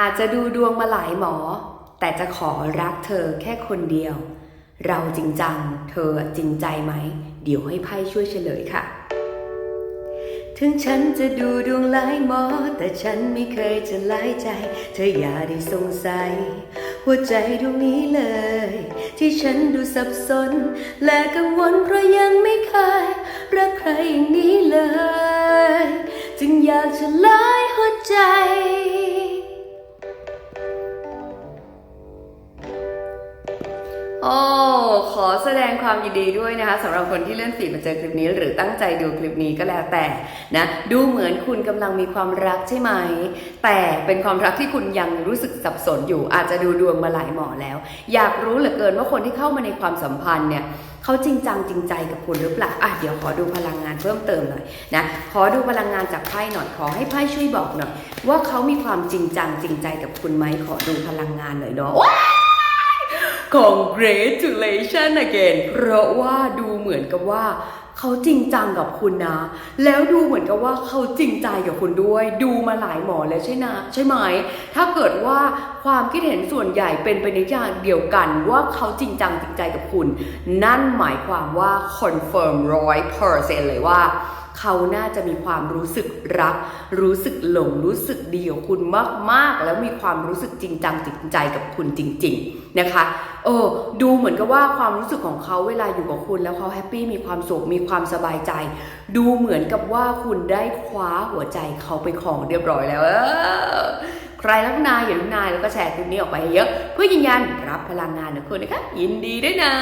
อาจจะดูดวงมาหลายหมอ แต่จะขอรักเธอแค่คนเดียว เราจริงจัง เธอจริงใจไหม เดี๋ยวให้ไพ่ช่วยเฉลยค่ะ ถึงฉันจะดูดวงหลายหมอ แต่ฉันไม่เคยจะหลายใจ เธออย่าได้สงสัย หัวใจดวงนี้เลย ที่ฉันดูสับสน และกังวลเพราะยังไม่เคยรักใครอย่างนี้เลย จึงอยากจะลายหัวใจ โอ้ขอแสดงความยินดีด้วยนะคะสำหรับคนที่เลื่อนฟีมาเจอคลิปนี้ หรือตั้งใจดูคลิปนี้ก็แล้วแต่นะดูเหมือนคุณกำลังมีความรักใช่ไหม แต่เป็นความรักที่คุณยังรู้สึกสับสนอยู่ อาจจะดูดวงมาหลายหมอแล้ว อยากรู้เหลือเกินว่าคนที่เข้ามาในความสัมพันธ์เนี่ยเขาจริงจังจริงใจกับคุณหรือเปล่าอะเดี๋ยวขอดูพลังงานเพิ่มเติมหน่อยนะขอดูพลังงานจากไพ่หน่อยขอให้ไพ่ช่วยบอกหน่อยว่าเขามีความจริงจังจริงใจกับคุณไหมขอดูพลังงานหน่อยเนาะ congratulation again เพราะว่าดูเหมือนกับว่าเขาจริงจังกับคุณนะ แล้วดูเหมือนกับว่าเขาจริงใจกับคุณด้วย ดูมาหลายหมอแล้วใช่นะใช่ไหม ถ้าเกิดว่าความคิดเห็นส่วนใหญ่เป็นไปในอย่างเดียวกันว่าเขาจริงจังจริงใจกับคุณ นั่นหมายความว่า confirm ร้อยเปอร์เซ็นเลยว่าเขาน่าจะมีความรู้สึกรัก รู้สึกหลง รู้สึกดีกับคุณมาก ๆ แล้วมีความรู้สึกจริงจังจริงใจกับคุณจริง ๆ นะคะ เออดูเหมือนกับว่าความรู้สึกของเขาเวลาอยู่กับคุณแล้วเขาแฮปปี้มีความสุขมีความสบายใจ ดูเหมือนกับว่าคุณได้คว้าหัวใจเขาไปของเรียบร้อยแล้วใครรักนายอย่าลืมนายแล้วก็แชร์คลิปนี้ออกไปเยอะ เพื่อยืนยันรับพลังงานของคุณนะคะยินดีด้วยนะ